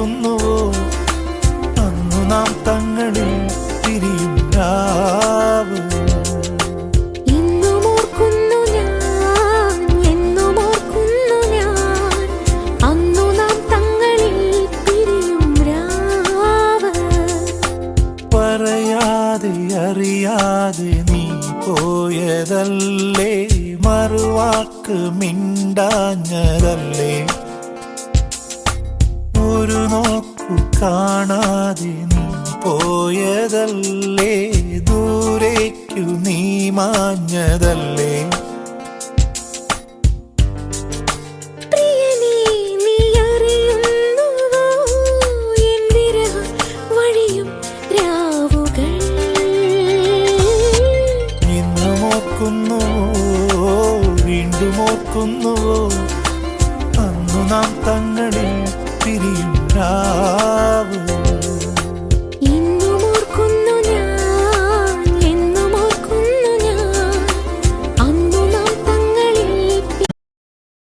ആകുന്നുവോ അന്നു നാം തങ്ങളിൽ തിരിയും രാവ്. അറിയാതെ നീ പോയതല്ലേ? മറുവാക്ക് മിണ്ടാഞ്ഞതല്ലേ? നോക്കു കാണാതെ നീ പോയതല്ലേ? ദൂരേക്കു നീ മാഞ്ഞതല്ലേ? ഓർക്കുന്നുവോ വീണ്ടും ഓർക്കുന്നുവോ അന്നു നാം തങ്ങളിൽ പിരിയും toprağı